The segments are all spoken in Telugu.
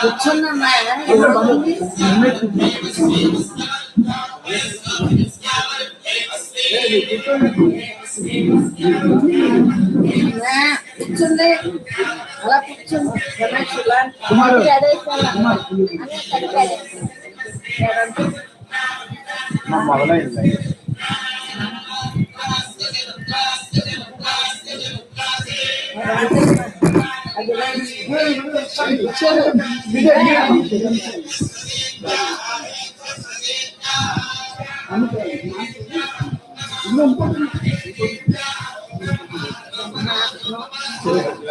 కూర్చున్నమ్మా కూర్చుంది అలా కూర్చుంది రమేష్ ఇలా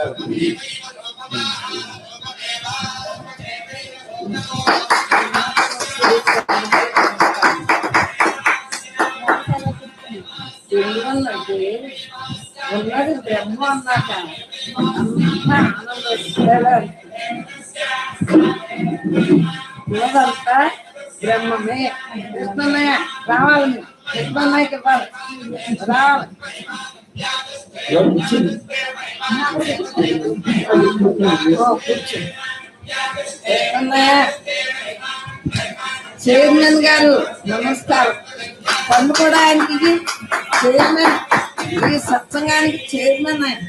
మొదలైంది ఎందువల్లంటే ఉన్నది బ్రహ్మ అన్నాక అంతా ఆనందం ఉన్నదంతా బ్రహ్మమే కృష్ణన్నయ్య రావాలి కృష్ణన్నయ్యకి ఇవ్వాలి రావాలి ఓ, కూర్చో. కృష్ణన్నయ్య చైర్మన్ గారు నమస్కారం. పన్ను కూడా ఆయనకి చైర్మన్ ఈ సత్సంగానికి చైర్మన్ ఆయన.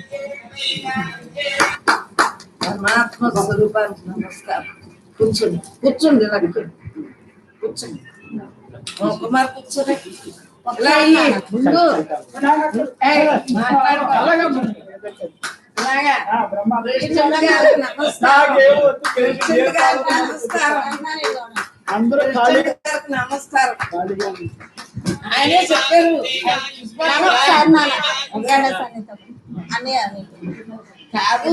పరమాత్మ స్వరూపానికి నమస్కారం. కూర్చోండి కూర్చోండి ఇలా కూర్చోండి. కుమార్ కూర్చోండి. నమస్కారం. అందరూ. ఆయనే చెప్పారు. కాదు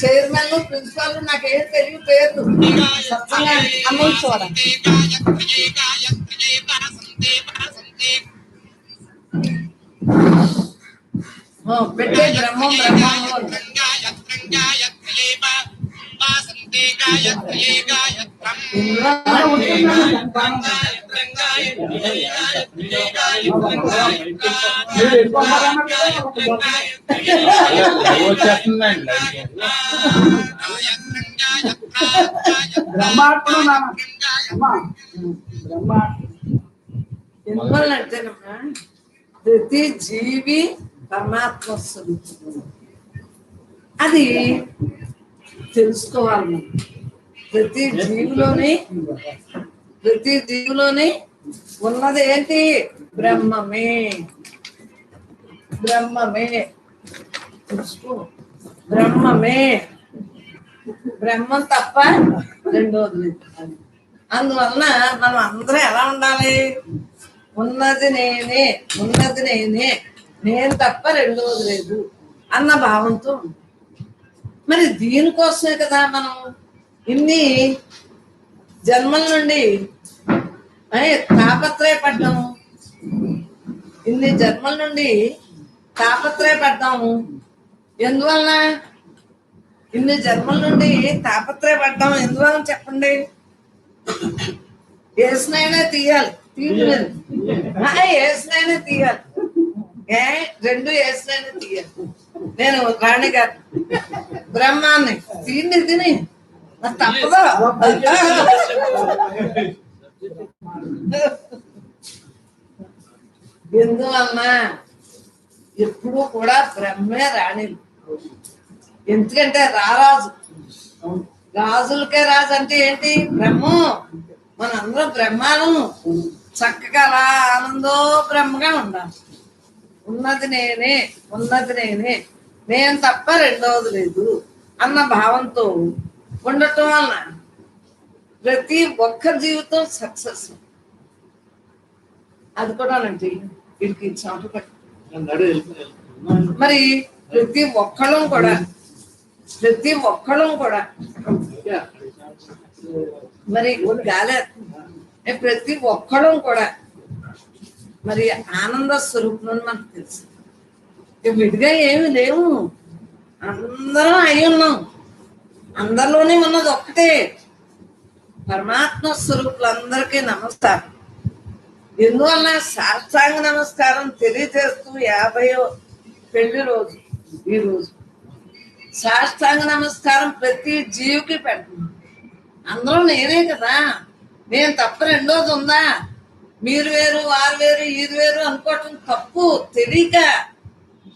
చైర్మన్ ప్రిన్సిపాల్ నాకేం తెలియదు పేర్లు. సత్సంగా అమ్మాయి చూడ పెట్టే బ్రహ్మం బ్రహ్మం బ్రహ్మాత్ముడు బ్రహ్మ ఎందువల్లంటేనమ్మా ప్రతి జీవి పరమాత్మ స్వరూపం అది తెలుసుకోవాలి మనం ప్రతి జీవిలోని ప్రతి జీవిలోని ఉన్నది ఏంటి బ్రహ్మమే బ్రహ్మమే తెలుసుకో బ్రహ్మమే బ్రహ్మం తప్ప రెండోది లేదు అందువలన మనం అందరం ఎలా ఉండాలి ఉన్నది నేనే ఉన్నది నేనే నేను తప్ప రెండోది లేదు అన్న భావంతో. మరి దీనికోసమే కదా మనం ఇన్ని జన్మల నుండి అనే తాపత్రయపడ్డాము. ఇన్ని జన్మల నుండి తాపత్రయపడ్డాము. ఎందువలన? ఇన్ని జన్మల నుండి తాపత్రయపడ్డాము. ఎందువలన చెప్పండి? ఏసునైనా తీయాలి. తీయలేదు ఏసునైనా తీయాలి. ఏ? రెండు వేసినాను తీయాలి నేను రాణి గారు బ్రహ్మాన్ని. తిని తిని. మరి తప్పదా? ఎప్పుడు కూడా బ్రహ్మే రాణి ఎందుకంటే రారాజు. రాజులకే రాజు అంటే ఏంటి? బ్రహ్మం. మనందరం బ్రహ్మాను చక్కగా అలా ఆనందో బ్రహ్మగా ఉండాలి. ఉన్నది నేనే ఉన్నది నేనే. నేను తప్ప రెండవది లేదు అన్న భావంతో ఉండటం వలన ప్రతి ఒక్క జీవితం సక్సెస్ అది కూడా నండి వీడికి పట్టి మరి ప్రతి ఒక్కళ్ళం కూడా ప్రతి ఒక్కళ్ళం కూడా. మరి గాలి. ప్రతి ఒక్కళ్ళం కూడా మరి ఆనంద స్వరూపం అని మనకు తెలుసు. విడిగా ఏమి లేవు. అందరం అయి ఉన్నాం. అందరిలోనే ఉన్నది ఒక్కటే. పరమాత్మ స్వరూపులందరికీ నమస్కారం. ఎందువల్ల సాష్టాంగ నమస్కారం తెలియజేస్తూ యాభైయో పెళ్ళి రోజు ఈ రోజు. సాష్టాంగ నమస్కారం ప్రతి జీవికి పెడుతున్నాం అందరూ నేనే కదా. నేను తప్ప రెండోది ఉందా? మీరు వేరు వారు వేరు ఇది వేరు అనుకోవటం తప్పు. తెలియక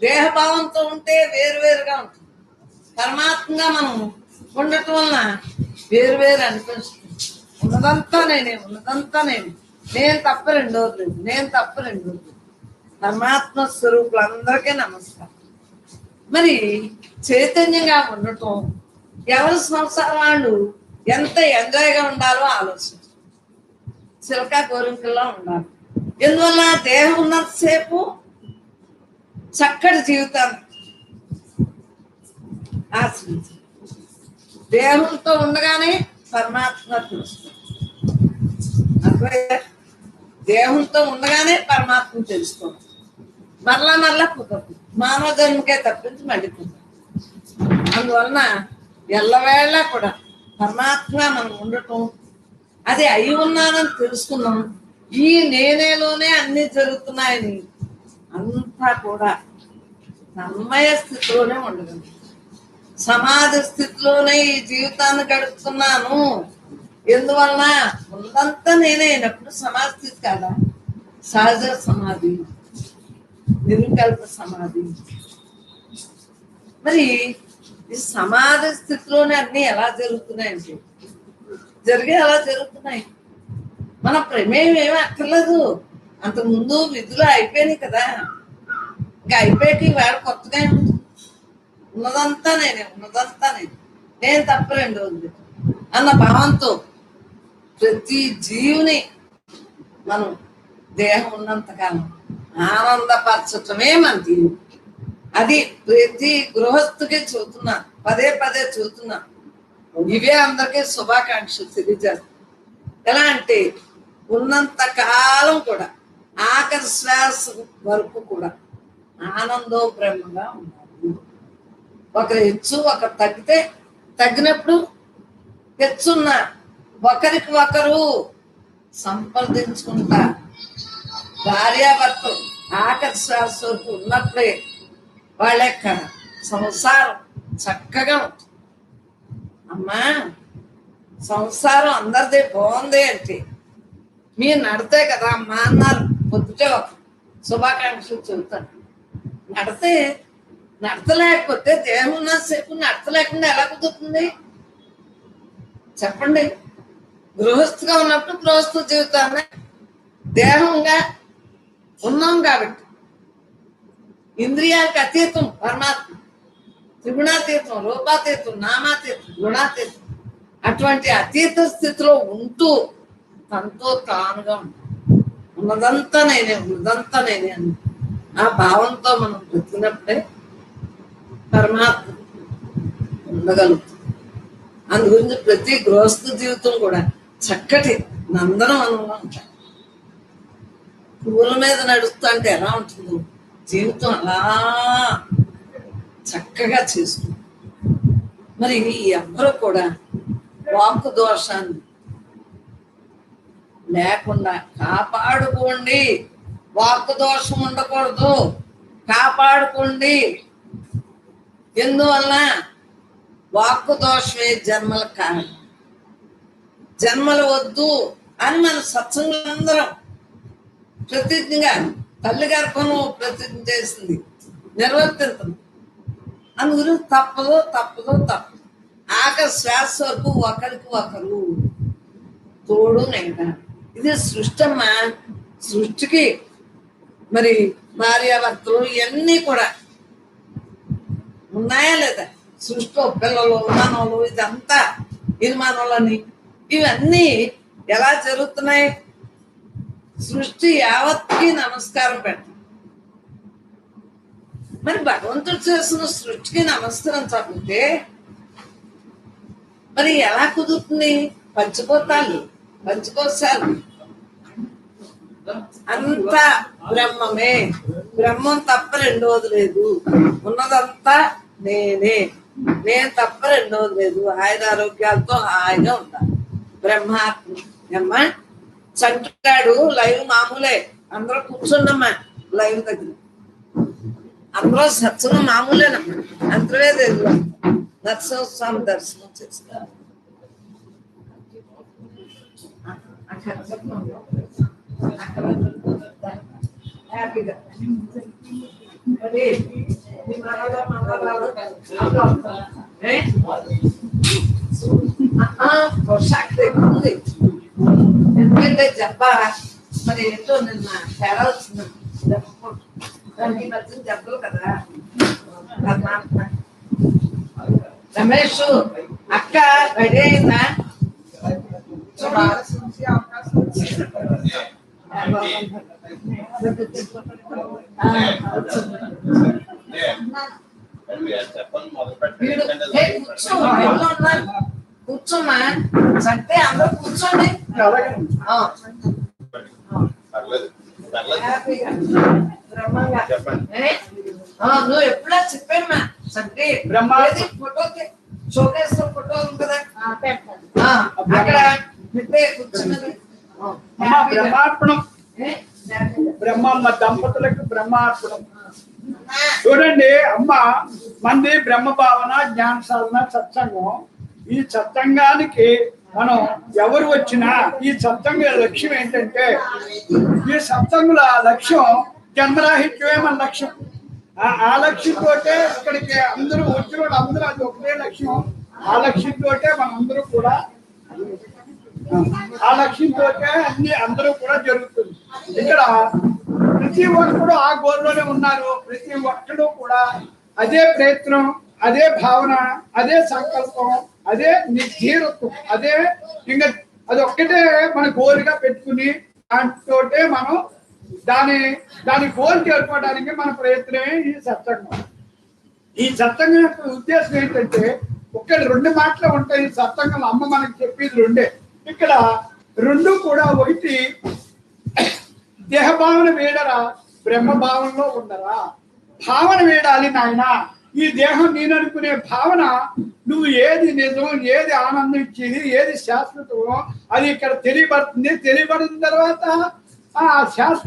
దేహభావంతో ఉంటే వేరు వేరుగా ఉంటుంది. పరమాత్మగా మనం ఉండటం వలన వేరు వేరు అనిపిస్తుంది. ఉన్నదంతా నేనే ఉన్నదంతా నేను. నేను తప్ప రెండోది లేదు. నేను తప్ప రెండోది లేదు. పరమాత్మ స్వరూపులందరికీ నమస్కారం. మరి చైతన్యంగా ఉండటం ఎవరి సంవత్సరాలు వాళ్ళు ఎంత ఎంజాయ్గా ఉండాలో ఆలోచన. చిలక గోరింకల్లో ఉండాలి. ఎందువల్ల దేహం ఉన్నంతసేపు చక్కటి జీవితాన్ని ఆశ్రయించు దేహంతో ఉండగానే పరమాత్మ తెలుస్తుంది. అర్థమయ్యా? దేహంతో ఉండగానే పరమాత్మ తెలుసుకోండి మరలా మరలా కుదరదు. మానవ జన్మకే తప్పించి మళ్ళీ కుదరదు. అందువలన ఎల్లవేళ కూడా పరమాత్మ మనం ఉండటం అది అయి ఉన్నానని తెలుసుకున్నాం. ఈ నేనేలోనే అన్ని జరుగుతున్నాయని అంతా కూడా తన్మయ స్థితిలోనే ఉండగలను. సమాధి స్థితిలోనే ఈ జీవితాన్ని గడుపుతున్నాను. ఎందువలన ఉందంతా నేనే అయినప్పుడు సమాధి స్థితి కాదా? సహజ సమాధి నిర్వికల్ప సమాధి. మరి ఈ సమాధి స్థితిలోనే అన్ని ఎలా జరుగుతున్నాయంటే జరిగే అలా జరుగుతున్నాయి. మన ప్రమేయం ఏమీ అక్కర్లేదు. అంత ముందు విధులు అయిపోయినాయి కదా. ఇంకా అయిపోయాక వేళ కొత్తగా ఉన్నదంతా నేనే ఉన్నదంతా నేను. నేను తప్ప ఉంది. అన్న భావంతో ప్రతి జీవుని మనం దేహం ఉన్నంతకాలం ఆనందపరచటమే మన దీని అది ప్రతి గృహస్థుకి చూస్తున్నా పదే పదే చూస్తున్నా ఇవే అందరికీ శుభాకాంక్షలు తెలియజేస్తాను ఎలా అంటే ఉన్నంత కాలం కూడా ఆఖరి శ్వాస వరకు కూడా ఆనందో బ్రహ్మగా ఉండాలి. ఒకరు హెచ్చు ఒకరు తగ్గితే తగ్గినప్పుడు హెచ్చున్న ఒకరికి ఒకరు సంప్రదించుకుంటా. భార్యాభర్తలు ఆఖరి శ్వాస వరకు ఉన్నప్పుడే వాళ్ళ సంసారం చక్కగా ఉంటుంది. అమ్మా సంసారం అందరిది బాగుంది అంటే మీరు నడితే కదా అమ్మా అన్నారు. పొద్దుటే ఒక శుభాకాంక్షలు చెబుతాను. నడితే నడతలేకపోతే దేహం ఉన్నసేపు నడతలేకుండా ఎలా కుదురుతుంది? చెప్పండి. గృహస్థుగా ఉన్నప్పుడు గృహస్థు జీవితాన్ని దేహంగా ఉన్నాం కాబట్టి. ఇంద్రియాలకు అతీతం పరమాత్మ. త్రిగుణాతీతం రూపాతీతం నామాతీతం గుణాతీతం. అటువంటి అతీత స్థితిలో ఉంటూ తనతో తానుగా ఉంటాం ఉన్నదంతా నేనే ఉన్నదంతా నేనే అని. ఆ భావంతో మనం బ్రతికినప్పుడే పరమాత్మ ఉండగలుగుతాం. అందు గురించి ప్రతి గృహస్థ జీవితం కూడా చక్కటి నందనవనంగా ఉంటాయి. పువ్వుల మీద నడుస్తూ అంటే ఎలా ఉంటుందో? జీవితం అలా చక్కగా చేసుకుంటాం మరి ఎవ్వరూ కూడా వాక్కు దోషాన్ని లేకుండా కాపాడుకోండి. వాక్కు దోషం ఉండకూడదు. కాపాడుకోండి. ఎందువల్ల? వాక్కు దోషమే జన్మల కారణం. జన్మలు వద్దు అని మన సత్సంగులందరం ప్రతిజ్ఞగా తల్లి గర్భము ప్రతిజ్ఞ చేసింది. నిర్వర్తించదు అందు గురించి తప్పదు తప్పదు తప్పదు ఆఖరి శ్వాస వరకు ఒకరికి ఒకరు తోడు నెంట ఇది సృష్టి అమ్మా సృష్టికి మరి భార్యాభర్తలు ఇవన్నీ కూడా ఉన్నాయా లేదా? సృష్టిలో పిల్లలు మనవలు ఇదంతా నిర్మాణాలని ఇవన్నీ ఎలా జరుగుతున్నాయి? సృష్టి యావత్కి నమస్కారం పెట్ట మరి భగవంతుడు చేసిన సృష్టికి నమస్కరించకపోతే మరి ఎలా కుదురుతుంది? పంచభూతాలు పంచకోశాలు. అంతా బ్రహ్మమే. బ్రహ్మం తప్ప రెండోది లేదు. ఉన్నదంతా నేనే. నేను తప్ప రెండోది లేదు. ఆయన ఆరోగ్యాలతో హాయిగా ఉంటాను బ్రహ్మాత్మ. అమ్మా లైవ్ మామూలే. అందరూ కూర్చున్నమ్మా లైవ్ దగ్గర. అందరూ సత్సంగం మామూలేనమ్మా అంతర్వేది నరసింహస్వామి దర్శనం చేస్తారు అక్కడ హ్యాపీగా మరి మీ మనవడు, మనవరాలు, ఏ? ఆ, పోషాక్ దగ్గర ఉంది ఎందుకంటే జబ్బ మరి ఏంటో నిన్న తేడా వచ్చింది జబ్బ రమేష్ అక్క రెడీ అయిందా? చూడు. ఆ, వచ్చింది. వీడు ఏ, కూర్చో ఎవరు ఉన్నారు? కూర్చోమా? సత్తే అందరూ కూర్చోండి. పర్లేదు. నువ్వు ఎప్పుడా చెప్పామ్మా సత్తే బ్రహ్మ- ఏది? ఫోటో షోకేస్ ఫోటో ఉంది కదా అక్కడ కూర్చున్నది. బ్రహ్మార్పణం. దంపతులకు బ్రహ్మార్పణం. చూడండి అమ్మ మంది బ్రహ్మ భావన జ్ఞాన సాధన సత్సంగం. ఈ సత్సంగానికి మనం ఎవరు వచ్చినా ఈ సత్సంగ లక్ష్యం ఏంటంటే ఈ సత్సంగుల లక్ష్యం జన్మరాహిత్యమే మన లక్ష్యం? ఆ- ఆ లక్ష్యంతో ఇక్కడికి అందరూ వచ్చిన అందరూ అది ఒకటే లక్ష్యం. ఆ లక్ష్యంతో మనందరూ కూడా ఆ లక్ష్యంతో అన్ని అందరూ కూడా జరుగుతుంది. ఇక్కడ ప్రతి ఒక్కరు ఆ గోల్లోనే ఉన్నారు. ప్రతి ఒక్కరు కూడా అదే ప్రయత్నం అదే భావన అదే సంకల్పం అదే నిర్ధీరత్వం అదే ఇంకా అది ఒక్కటే మన గోలుగా పెట్టుకుని దాంతో మనం దాని దాని గోల్ చేరుకోవడానికి మన ప్రయత్నమే ఈ సత్సంగం ఈ సత్సంగం యొక్క ఉద్దేశం ఏంటంటే ఒకటి రెండు మాటలు ఉంటాయి ఈ సత్సంగం అమ్మ మనకి చెప్పేది రెండే. ఇక్కడ రెండు కూడా ఒకటి దేహ భావన వేడరా బ్రహ్మ భావనలో ఉండరా? భావన వేడాలి నాయన. ఈ దేహం నేను అనుకునే భావన నువ్వు ఏది నిజం ఏది ఆనందం ఇచ్చేది ఏది శాశ్వతమో అది ఇక్కడ తెలియబడుతుంది. తెలియబడిన తర్వాత ఆ శాశ్వత